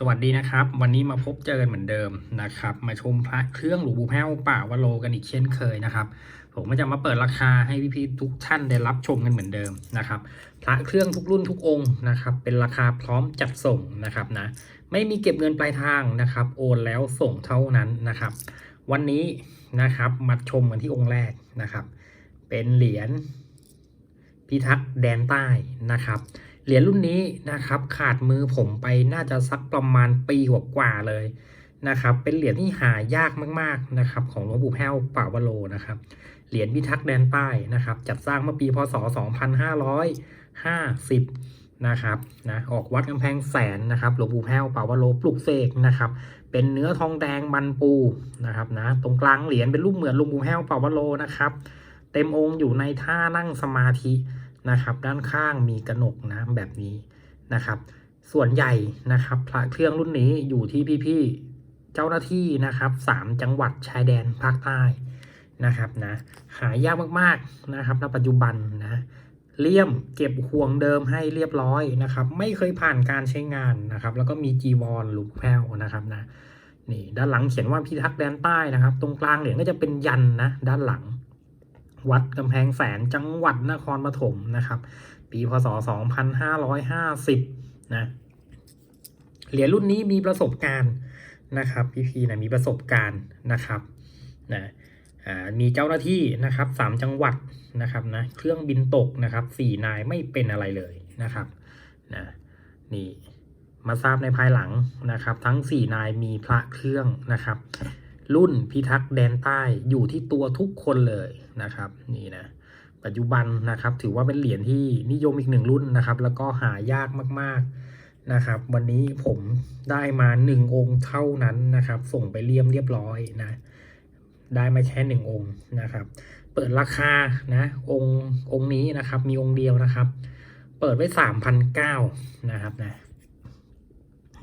สวัสดีนะครับ วันนี้มาพบเจอกันเหมือนเดิมนะครับ มาชมพระเครื่องหลวงปู่แพ้วป่าวโลกันอีกเช่นเคยนะครับ ผมก็จะมาเปิดราคาให้พี่ๆทุกท่านได้รับชมกันเหมือนเดิมนะครับ พระเครื่องทุกรุ่นทุกองค์นะครับ เป็นราคาพร้อมจัดส่งนะครับนะไม่มีเก็บเงินปลายทางนะครับ โอนแล้วส่งเท่านั้นนะครับ วันนี้นะครับมาชมกันที่องค์แรกนะครับ เป็นเหรียญพิทักษ์แดนใต้นะครับ เหรียญรุ่นนี้นะครับขาดมือผมไปน่าจะสักประมาณปีกว่าๆเลยนะครับ เป็นเหรียญที่หายากมากๆนะครับ ของหลวงปู่แพ้วป่าวโลนะครับ เหรียญพิทักษ์แดนใต้นะครับ จัดสร้างเมื่อปีพศ 2550 นะครับนะออกวัดกำแพงแสนนะครับหลวงปู่แพ้วป่าวโลปลุกเสกนะครับ เป็นเนื้อทองแดงมันปูนะครับนะตรงกลางเหรียญเป็นรูปเหมือนหลวงปู่แพ้วป่าวโลนะครับ เต็มองค์อยู่ในท่านั่งสมาธิ นะครับ ด้านข้างมีกระหนกน้ำแบบนี้นะครับ ส่วนใหญ่นะครับพระเครื่องรุ่นนี้อยู่ที่พี่ๆเจ้าหน้าที่นะครับสามจังหวัดชายแดนภาคใต้นะครับนะหายากมากๆนะครับณปัจจุบันนะเลี่ยมเก็บห่วงเดิมให้เรียบร้อยนะครับ ไม่เคยผ่านการใช้งานนะครับ แล้วก็มีจีวรหลุมแพ้วนะครับนะนี่ด้านหลังเขียนว่าพิทักษ์แดนใต้นะครับ ตรงกลางเหรียญก็จะเป็นยันนะด้านหลัง วัดกำแพงแสนจังหวัดนครปฐมนะครับ ปีพศ 2550 นะ เหรียญรุ่นนี้มีประสบการณ์นะครับ พี่ๆนะมีประสบการณ์นะครับนะอ่ามีเจ้าหน้าที่นะครับสามจังหวัดนะครับนะเครื่องบินตกนะครับสี่นายไม่เป็นอะไรเลยนะครับนะนี่มาทราบในภายหลังนะครับ ทั้งสี่นายมีพระเครื่องนะครับ รุ่นพิทักษ์แดนใต้อยู่ที่ตัวทุกคนเลย นะครับนี่นะปัจจุบันนะครับ ถือว่าเป็นเหรียญที่นิยมอีกหนึ่งรุ่นนะครับ แล้วก็หายากมากๆนะครับ วันนี้ผมได้มาหนึ่งองค์เท่านั้นนะครับ ส่งไปเลี่ยมเรียบร้อยนะได้มาแค่หนึ่งองค์นะครับ เปิดราคานะ องค์องค์นี้นะครับ มีองค์เดียวนะครับ เปิดไว้สามพันเก้านะครับนะ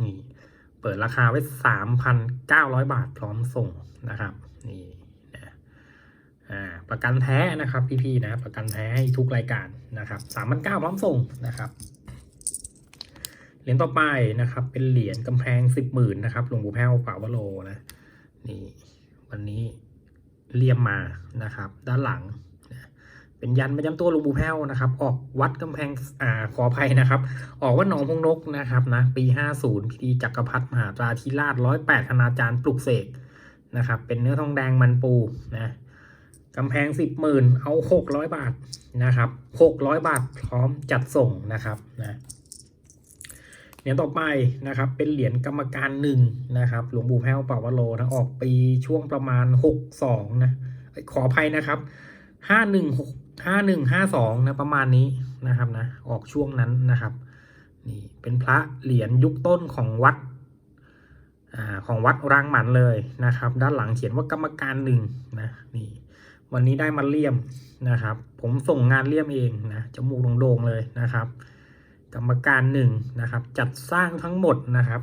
นี่เปิดราคาไว้3,900บาทพร้อมส่งนะครับ นี่ ประกันแท้นะครับพี่ๆนะประกันแท้ทุกรายการนะครับ3,900พร้อมส่งนะครับเหรียญต่อไปนะครับ เป็นเหรียญกำแพงสิบหมื่นนะครับหลวงปู่แพ้วป่าวโลนะนี่วันนี้เลียมมานะครับ ด้านหลัง เป็นยันประจำตัวหลวงปู่แพ้วนะครับ ออกวัดกำแพงอ่าขออภัยนะครับ ออกว่าหนองพงนกนะครับนะปี50พิธีจักรพรรดิมหาตราธิราชร้อยแปดคณาจารย์ปลุกเสกนะครับ เป็นเนื้อทองแดงมันปูนะ กำแพงสิบหมื่นเอาหกร้อยบาทนะครับหกร้อยบาทพร้อมจัดส่งนะครับนะเหรียญต่อไปนะครับ เป็นเหรียญกรรมการหนึ่งนะครับ หลวงปู่แพ้วเป่าวโลนะออกปีช่วงประมาณหกสองนะขออภัยนะครับห้าหนึ่งหกห้าหนึ่งห้าสองนะประมาณนี้นะครับนะออกช่วงนั้นนะครับนี่เป็นพระเหรียญยุคต้นของวัดอ่าของวัดรางหมันเลยนะครับ ด้านหลังเขียนว่ากรรมการหนึ่งนะนี่ วันนี้ได้มาเลี่ยมนะครับ ผมส่งงานเลี่ยมเองนะจมูกโด่งๆเลยนะครับ กรรมการหนึ่งนะครับ จัดสร้างทั้งหมดนะครับ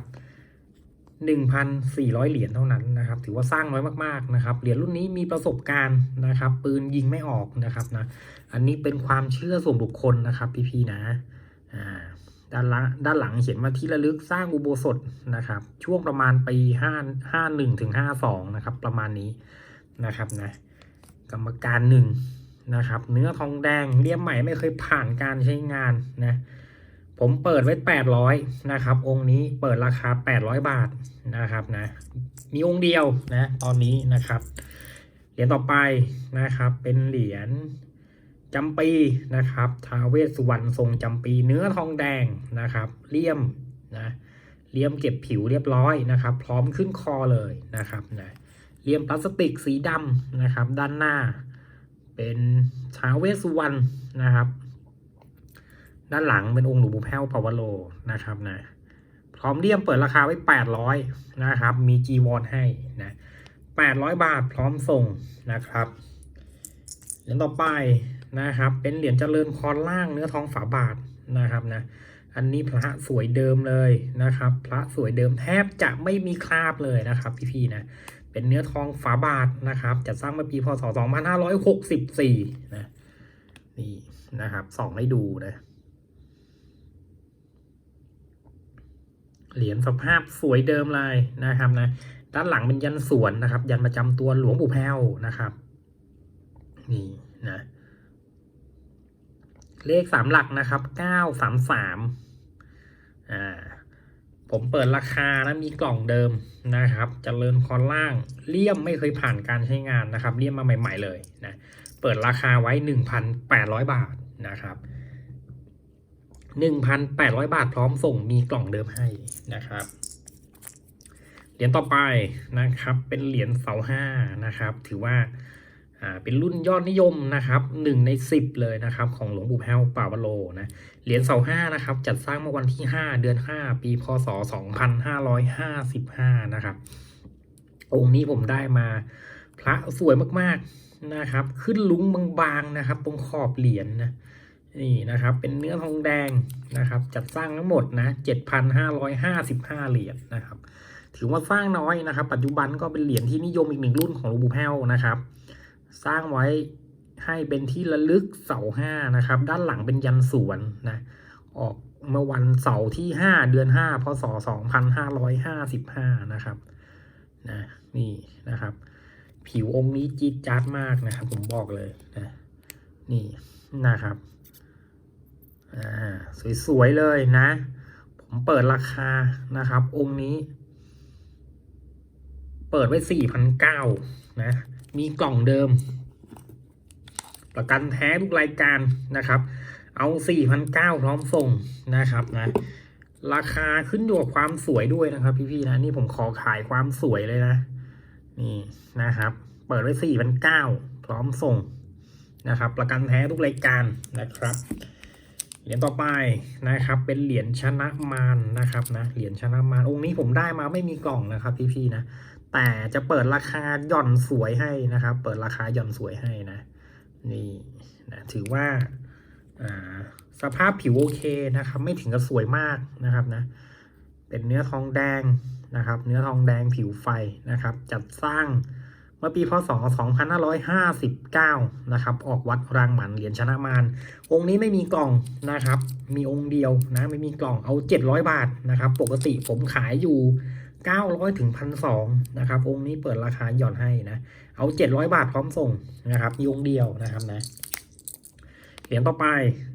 หนึ่งพันสี่ร้อยเหรียญเท่านั้นนะครับ ถือว่าสร้างน้อยมากๆนะครับ เหรียญรุ่นนี้มีประสบการณ์นะครับ ปืนยิงไม่ออกนะครับนะ อันนี้เป็นความเชื่อส่วนบุคคลนะครับ พี่ๆนะ อ่า ด้านหลังด้านหลังเขียนว่าที่ระลึกสร้างอุโบสถนะครับ ช่วงประมาณปีห้าห้าหนึ่งถึงห้าสองนะครับ ประมาณนี้นะครับนะ กรรมการหนึ่งนะครับ เนื้อทองแดงเลี่ยมใหม่ไม่เคยผ่านการใช้งานนะผมเปิดไว้แปดร้อยนะครับ องค์นี้เปิดราคาแปดร้อยบาทนะครับนะ มีองค์เดียวนะ ตอนนี้นะครับ เหรียญต่อไปนะครับ เป็นเหรียญจำปีนะครับท้าเวสสุวรรณทรงจำปีเนื้อทองแดงนะครับ เลี่ยมนะ เลี่ยมเก็บผิวเรียบร้อยนะครับ พร้อมขึ้นคอเลยนะครับนะ เหลี่ยมพลาสติกสีดำนะครับ ด้านหน้า เป็นท้าวเวสสุวรรณนะครับ ด้านหลังเป็นองค์หลวงปู่แพ้วปาวโลนะครับนะพร้อมเลี่ยมเปิดราคาไว้ 800 นะครับ มีจีวรให้นะ800 บาทพร้อมส่งนะครับเหรียญต่อไปนะครับ เป็นเหรียญเจริญพรล่างเนื้อทองฝาบาทนะครับนะอันนี้พระสวยเดิมเลยนะครับ พระสวยเดิมแทบจะไม่มีคราบเลยนะครับพี่ๆนะ เป็นเนื้อทองฝาบาทนะครับ จัดสร้างเมื่อปีพศ 2564 นะ นี่นะครับส่องให้ดูนะ เหรียญสภาพสวยเดิมเลยนะครับนะ ด้านหลังเป็นยันสวนนะครับ ยันประจำตัวหลวงปู่แพ้วนะครับ นี่นะ เลขสามหลักนะครับเก้าสามสามอ่า ผมเปิดราคานะมีกล่องเดิมนะครับจเจริญพรล่างเลี่ยมไม่เคยผ่านการใช้งานนะครับเลี่ยมมาใหม่ ๆเลยนะเปิดราคาไว้ 1,800 บาทนะครับ 1,800 บาทพร้อมส่งมีกล่องเดิมให้นะครับเหรียญต่อไปนะครับเป็นเหรียญเสาห้านะครับ ถือว่า อ่าเป็นรุ่นยอดนิยมนะครับหนึ่งในสิบเลยนะครับ ของหลวงปู่แพ้วป่าวโลนะเหรียญเสาห้านะครับ จัดสร้างเมื่อวันที่ห้าเดือนห้าปี พศสองพันห้าร้อยห้าสิบห้านะครับ องค์นี้ผมได้มาพระสวยมากๆนะครับ ขึ้นลุงบางๆนะครับ ตรงขอบเหรียญนะนี่นะครับเป็นเนื้อทองแดงนะครับ จัดสร้างทั้งหมดนะเจ็ดพันห้าร้อยห้าสิบห้าเหรียญนะครับ ถือว่าสร้างน้อยนะครับ ปัจจุบันก็เป็นเหรียญที่นิยมอีกหนึ่งรุ่นของหลวงปู่แพ้วนะครับ สร้างไว้ให้เป็นที่ระลึกเสาห้านะครับ ด้านหลังเป็นยันสวนนะออกเมื่อวันเสาร์ที่ห้าเดือนห้าพศสองพันห้าร้อยห้าสิบห้านะครับนะนี่นะครับ ผิวองค์นี้จี๊ดจ๊าดมากนะครับ ผมบอกเลยนะนี่นะครับอ่าสวยๆเลยนะ ผมเปิดราคานะครับ องค์นี้ เปิดไว้สี่พันเก้านะ มีกล่องเดิม ประกันแท้ทุกรายการนะครับ เอาสี่พันเก้าพร้อมส่งนะครับนะราคาขึ้นอยู่กับความสวยด้วยนะครับ พี่ๆนะนี่ผมขอขายความสวยเลยนะ นี่นะครับ เปิดไว้สี่พันเก้าพร้อมส่งนะครับ ประกันแท้ทุกรายการนะครับ เหรียญต่อไปนะครับ เป็นเหรียญชนะมารนะครับนะเหรียญชนะมารองค์นี้ผมได้มาไม่มีกล่องนะครับ พี่ๆนะ แต่จะเปิดราคาหย่อนสวยให้นะครับ เปิดราคาหย่อนสวยให้นะ นี่นะถือว่าสภาพผิวโอเคนะครับ ไม่ถึงกับสวยมากนะครับนะ เป็นเนื้อทองแดงนะครับ เนื้อทองแดงผิวไฟนะครับ จัดสร้างเมื่อปีพศ 2559 นะครับ ออกวัดรางหมันเหรียญชนะมารองค์นี้ไม่มีกล่องนะครับ มีองค์เดียวนะ ไม่มีกล่องเอา 700 บาทนะครับ ปกติผมขายอยู่ 900ถึง1,200นะครับองค์นี้เปิดราคาหย่อนให้นะ เอา 700 บาทพร้อมส่งนะครับมีองเดียวนะครับนะ เหรียญต่อไป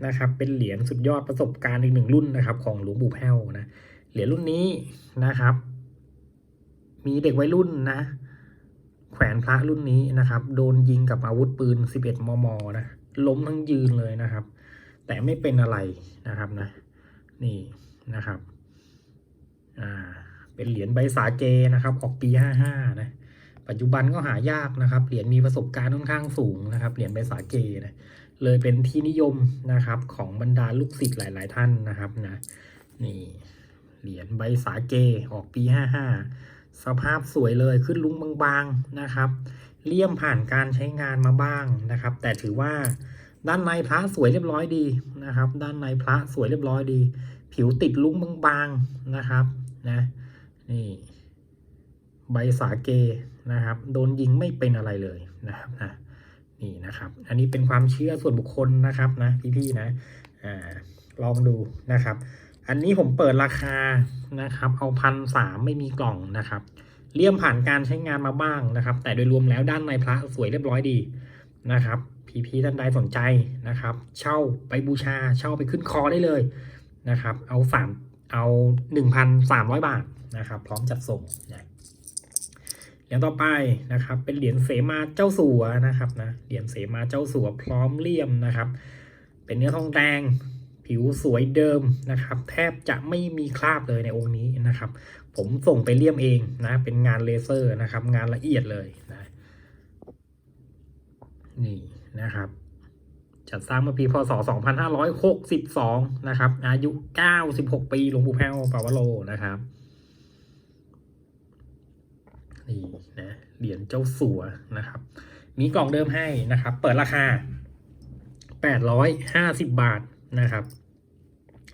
นะครับ เป็นเหรียญสุดยอดประสบการณ์อีกหนึ่งรุ่นนะครับ ของหลวงปู่แพ้วนะ เหรียญรุ่นนี้นะครับ มีเด็กวัยรุ่นนะ แขวนพระรุ่นนี้นะครับ โดนยิงกับอาวุธปืน 11 มม นะ ล้มทั้งยืนเลยนะครับ แต่ไม่เป็นอะไรนะครับนะ นี่นะครับ อ่า เป็นเหรียญใบสาเกนะครับ ออกปี 55 นะ ปัจจุบันก็หายากนะครับ เหรียญมีประสบการณ์ค่อนข้างสูงนะครับ เหรียญใบสาเกนะ เลยเป็นที่นิยมนะครับของบรรดาลูกศิษย์หลาย ๆ ท่านนะครับนะ นี่เหรียญใบสาเกออกปี 55 สภาพสวยเลยขึ้นลุ้งบาง ๆ นะครับ เลี่ยมผ่านการใช้งานมาบ้างนะครับ แต่ถือว่าด้านในพระสวยเรียบร้อยดีนะครับ ด้านในพระสวยเรียบร้อยดี ผิวติดลุ้งบางๆนะครับนะ นี่ใบสาเกนะครับ โดนยิงไม่เป็นอะไรเลยนะครับนะนี่นะครับ อันนี้เป็นความเชื่อส่วนบุคคลนะครับนะพี่ๆนะอ่าลองดูนะครับ อันนี้ผมเปิดราคานะครับ เอาพันสามไม่มีกล่องนะครับเลี่ยมผ่านการใช้งานมาบ้างนะครับ แต่โดยรวมแล้วด้านในพระสวยเรียบร้อยดีนะครับพี่ๆท่านใดสนใจนะครับ เช่าไปบูชาเช่าไปขึ้นคอได้เลยนะครับ เอาสามเอาหนึ่งพันสามร้อยบาท นะครับ พร้อมจัดส่งนะเหรียญต่อไปนะครับ เป็นเหรียญเสมาเจ้าสัวนะครับนะเหรียญเสมาเจ้าสัวพร้อมเลี่ยมนะครับ เป็นเนื้อทองแดงผิวสวยเดิมนะครับ แทบจะไม่มีคราบเลยในองค์นี้นะครับ ผมส่งไปเลี่ยมเองนะ เป็นงานเลเซอร์นะครับ งานละเอียดเลยนะนี่นะครับจัดสร้างเมื่อปีพศ 2562 นะครับ อายุ 96 ปี หลวงปู่แพ้วปาวโลนะครับ นี่นะเหรียญเจ้าสัวนะครับ มีกล่องเดิมให้นะครับ เปิดราคา850บาทนะครับ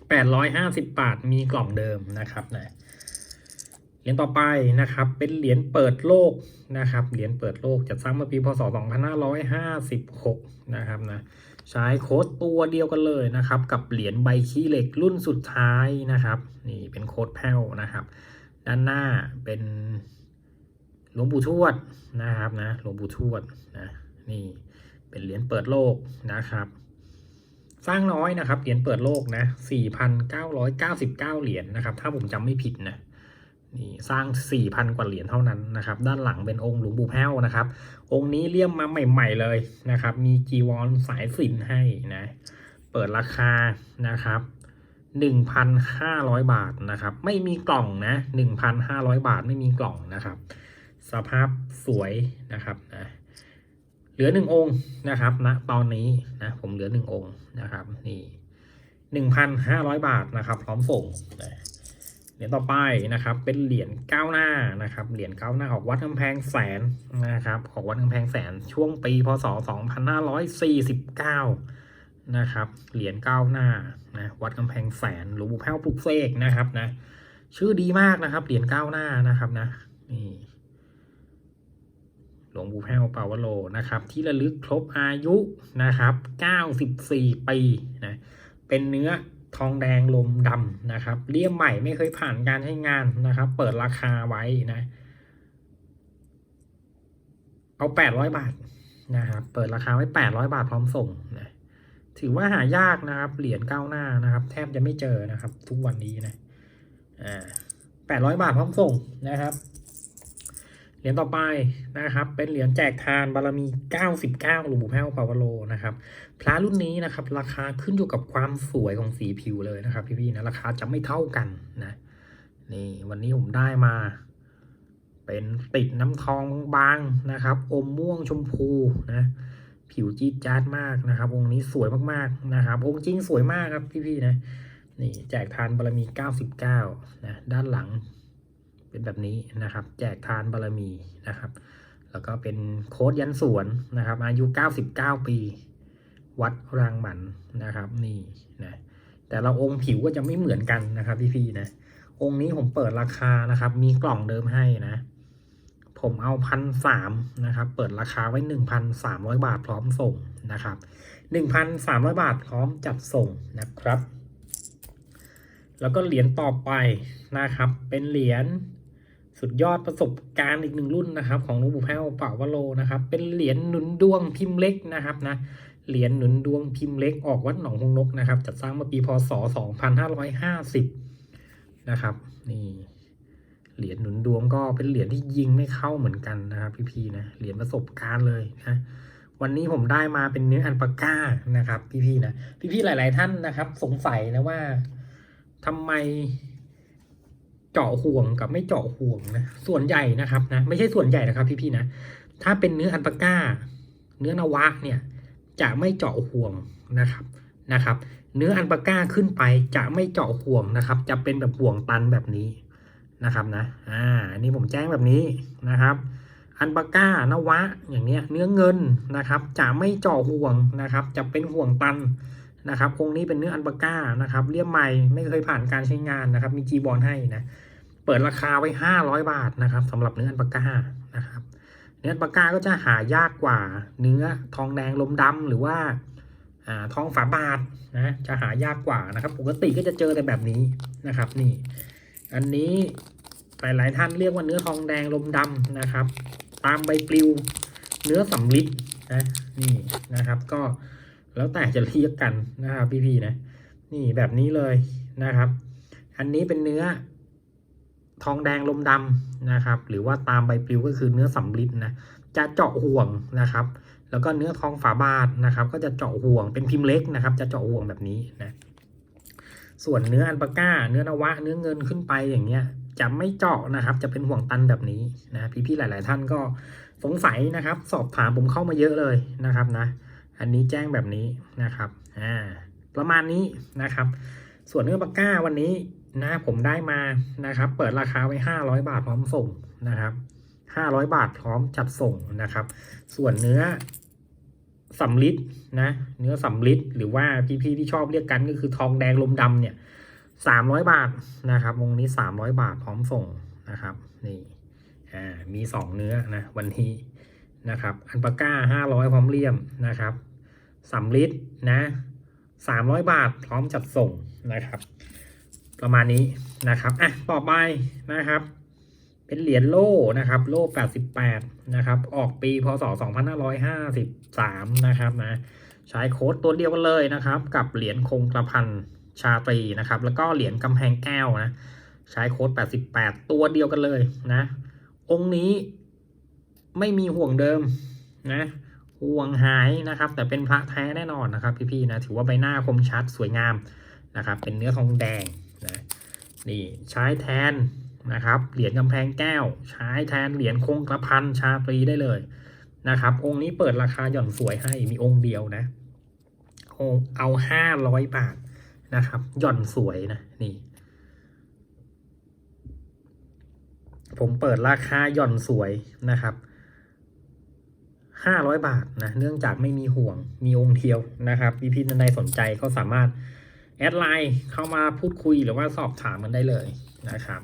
850บาทมีกล่องเดิมนะครับนะเหรียญต่อไปนะครับ เป็นเหรียญเปิดโลกนะครับ เหรียญเปิดโลกจัดสร้างเมื่อปีพศ2556นะครับนะใช้โค้ดตัวเดียวกันเลยนะครับ กับเหรียญใบขี้เหล็กรุ่นสุดท้ายนะครับ นี่เป็นโค้ดแพลวนะครับ ด้านหน้าเป็น หลวงปู่ทวดนะครับนะหลวงปู่ทวดนะนี่เป็นเหรียญเปิดโลกนะครับ สร้างน้อยนะครับเหรียญเปิดโลกนะ4,999เก้าร้อยเก้าสิบเก้าเหรียญนะครับ ถ้าผมจำไม่ผิดนะนี่สร้าง 4,000 กว่าเหรียญเท่านั้นนะครับ ด้านหลังเป็นองค์หลวงปู่แพ้วนะครับ องค์นี้เลี่ยมมาใหม่ ๆ เลยนะครับ มีจีวรสายสินให้นะ เปิดราคานะครับ 1,500 บาทนะครับ ไม่มีกล่องนะ 1,500 บาทไม่มีกล่องนะครับ สภาพสวยนะครับนะเหลือหนึ่งองค์นะครับนะตอนนี้นะผมเหลือหนึ่งองค์นะครับนี่หนึ่งพันห้าร้อยบาทนะครับ พร้อมส่งนะเหรียญต่อไปนะครับ เป็นเหรียญก้าวหน้านะครับ เหรียญก้าวหน้าออกวัดกำแพงแสนนะครับออกวัดกำแพงแสนช่วงปีพศ2549นะครับ เหรียญก้าวหน้านะวัดกำแพงแสนหลวงปู่แพ้วปลุกเสกนะครับนะชื่อดีมากนะครับ เหรียญก้าวหน้านะครับนะนี่ หลวงปู่แพ้วปาวโลนะครับ ที่ระลึกครบอายุนะครับ 94 ปีนะเป็นเนื้อทองแดงลมดำนะครับเลี่ยมใหม่ไม่เคยผ่านการใช้งานนะครับ เปิดราคาไว้นะ เอา800บาทนะครับ เปิดราคาไว้800บาทพร้อมส่งนะถือว่าหายากนะครับ เหรียญก้าวหน้านะครับ แทบจะไม่เจอนะครับ ทุกวันนี้นะอ่า800บาทพร้อมส่งนะครับ เหรียญต่อไปนะครับ เป็นเหรียญแจกทานบารมี 99 หลวงปู่แพ้วปาวโลนะครับ พระรุ่นนี้นะครับ ราคาขึ้นอยู่กับความสวยของสีผิวเลยนะครับพี่ๆนะราคาจะไม่เท่ากันนะนี่วันนี้ผมได้มา เป็นติดน้ำทองบางๆนะครับ อมม่วงชมพูนะผิวจี๊ดจ๊าดมากนะครับ องค์นี้สวยมากๆนะครับ องค์จริงสวยมากครับพี่ๆนะนี่แจกทานบารมี 99 นะด้านหลัง เป็นแบบนี้นะครับ แจกทานบารมีนะครับ แล้วก็เป็นโค้ดยันสวนนะครับ อายุ 99 ปี วัดรางหมันนะครับ นี่นะแต่ละองค์ผิวก็จะไม่เหมือนกันนะครับ พี่ๆนะ องค์นี้ผมเปิดราคานะครับ มีกล่องเดิมให้นะ ผมเอาพันสามนะครับ เปิดราคาไว้หนึ่งพันสามร้อยบาทพร้อมส่งนะครับหนึ่งพันสามร้อยบาทพร้อมจัดส่งนะครับ แล้วก็เหรียญต่อไปนะครับ เป็นเหรียญ สุดยอดประสบการณ์อีกหนึ่งรุ่นนะครับ ของหลวงปู่แพ้วป่าวโลนะครับ เป็นเหรียญหนุนดวงพิมพ์เล็กนะครับนะเหรียญหนุนดวงพิมพ์เล็กออกวัดหนองหงนกนะครับ จัดสร้างเมื่อปีพศ 2550 นะครับ นี่เหรียญหนุนดวงก็เป็นเหรียญที่ยิงไม่เข้าเหมือนกันนะครับพี่ๆนะเหรียญประสบการณ์เลยนะวันนี้ผมได้มาเป็นเนื้ออันปาก้านะครับ พี่ๆนะพี่ๆหลาย ๆ ท่านนะครับ สงสัยนะว่าทำไม เจาะห่วงกับไม่เจาะห่วงนะส่วนใหญ่นะครับนะไม่ใช่ส่วนใหญ่นะครับพี่ๆนะถ้าเป็นเนื้ออันปาก้า เนื้อนวะเนี่ยจะไม่เจาะห่วงนะครับนะครับ เนื้ออันปาก้าขึ้นไปจะไม่เจาะห่วงนะครับ จะเป็นแบบห่วงตันแบบนี้นะครับนะอ่าอันนี้ผมแจ้งแบบนี้นะครับอันปาก้านวะอย่างเนี้ยเนื้อเงินนะครับ จะไม่เจาะห่วงนะครับ จะเป็นห่วงตัน นะครับองค์นี้เป็นเนื้ออันปาก้านะครับเลี่ยมใหม่ไม่เคยผ่านการใช้งานนะครับ มีจีบอลให้นะเปิดราคาไว้ห้าร้อยบาทนะครับสำหรับเนื้ออันปาก้านะครับ เนื้อปากกาก็จะหายากกว่าเนื้อทองแดงลมดำหรือว่าอทองฝาบาทนะจะหายากกว่านะครับ ปกติก็จะเจอแต่แบบนี้นะครับ นี่ อันนี้หลาย ๆ ท่านเรียกว่าเนื้อทองแดงลมดำนะครับ ตามใบปลิวเนื้อสำลิดนะนี่นะครับก็ แล้วแต่จะเรียกกันนะครับพี่ๆนะ นี่แบบนี้เลยนะครับ อันนี้เป็นเนื้อทองแดงลมดำนะครับ หรือว่าตามใบปลิวก็คือเนื้อสำลิดนะจะเจาะห่วงนะครับ แล้วก็เนื้อทองฝาบาทนะครับ ก็จะเจาะห่วงเป็นพิมพ์เล็กนะครับ จะเจาะห่วงแบบนี้นะส่วนเนื้ออันปาก้า เนื้อนวะ เนื้อเงินขึ้นไปอย่างเงี้ย จะไม่เจาะนะครับ จะเป็นห่วงตันแบบนี้นะพี่ๆหลาย ๆ ท่านก็สงสัยนะครับ สอบถามผมเข้ามาเยอะเลยนะครับนะ อันนี้แจ้งแบบนี้นะครับอ่าประมาณนี้นะครับ ส่วนเนื้อปากก้าวันนี้นะผมได้มานะครับ เปิดราคาไว้ห้าร้อยบาทพร้อมส่งนะครับห้าร้อยบาทพร้อมจัดส่งนะครับ ส่วนเนื้อสำลิดนะ เนื้อสำลิดหรือว่าพี่ๆที่ชอบเรียกกันก็คือทองแดงลมดำเนี่ยสามร้อยบาทนะครับวงนี้สามร้อยบาทพร้อมส่งนะครับ นี่อ่ามีสองเนื้อนะวันนี้นะครับ อันปาก้าห้าร้อยพร้อมเลี่ยมนะครับ สำลิดนะสามร้อยบาทพร้อมจัดส่งนะครับ ประมาณนี้นะครับอะต่อไปนะครับ เป็นเหรียญโล่นะครับ โล่88นะครับ ออกปีพศ2553นะครับนะใช้โค้ดตัวเดียวกันเลยนะครับ กับเหรียญคงกระพันชาตรีนะครับ แล้วก็เหรียญกำแพงแก้วนะ ใช้โค้ด 88 ตัวเดียวกันเลยนะ องค์นี้ไม่มีห่วงเดิมนะ ห่วงหายนะครับ แต่เป็นพระแท้แน่นอนนะครับพี่ๆนะถือว่าใบหน้าคมชัดสวยงามนะครับ เป็นเนื้อทองแดงนะนี่ใช้แทนนะครับ เหรียญกำแพงแก้ว ใช้แทนเหรียญคงกระพันชาตรีได้เลยนะครับ องค์นี้เปิดราคาหย่อนสวยให้มีองค์เดียวนะองเอาห้าร้อยบาทนะครับ หย่อนสวยนะนี่ ผมเปิดราคาหย่อนสวยนะครับ ห้าร้อยบาทนะเนื่องจากไม่มีห่วงมีองค์เดียวนะครับพี่พี่ท่านใดสนใจก็สามารถแอดไลน์เข้ามาพูดคุยหรือว่าสอบถามกันได้เลยนะครับ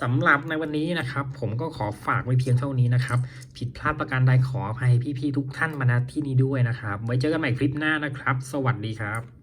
สำหรับในวันนี้นะครับ ผมก็ขอฝากไว้เพียงเท่านี้นะครับ ผิดพลาดประการใดขออภัยพี่ๆทุกท่านมาณที่นี้ด้วยนะครับ ไว้เจอกันใหม่คลิปหน้านะครับ สวัสดีครับ